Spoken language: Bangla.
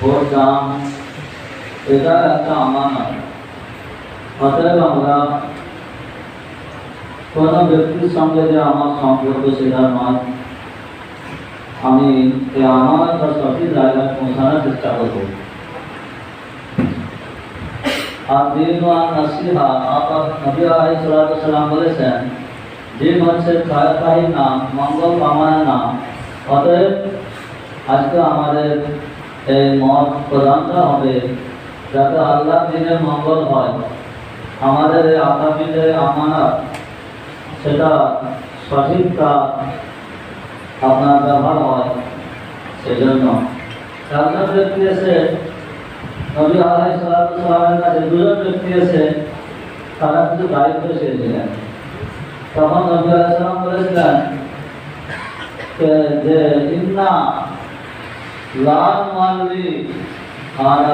কোতম প্রদান নাম অতঃপর আমরা কোতম ব্যক্তি সম্বন্ধে আমার সম্পর্কিত শিরোনাম আমি এই আমার সবিনাই আপনাদের জানাচ্ছি আদিনো নসিহা আপনাদের হেলাই সুলাত সাল্লাল্লাহু আলাইহি ওয়া সাল্লাম বলেছেন যে বংশের পায় পায় নাম মঙ্গল পামার নাম অতএব আজ তো আমাদের এই মত প্রদানটা হবে যাতে আল্লাহ দিনের মঙ্গল হয় আমাদের এই আগামী যে সেটা সঠিক আপনার ব্যবহার হয় সেজন্য চারজন ব্যক্তি এসে নবী আলাই সালামের কাছে দুজন ব্যক্তি এসে তারা কিন্তু দায়িত্ব চেয়েছিলেন তখন নবী আলাই সালাম বলেছিলেন যে ইন্না లాభం వాళ్ళది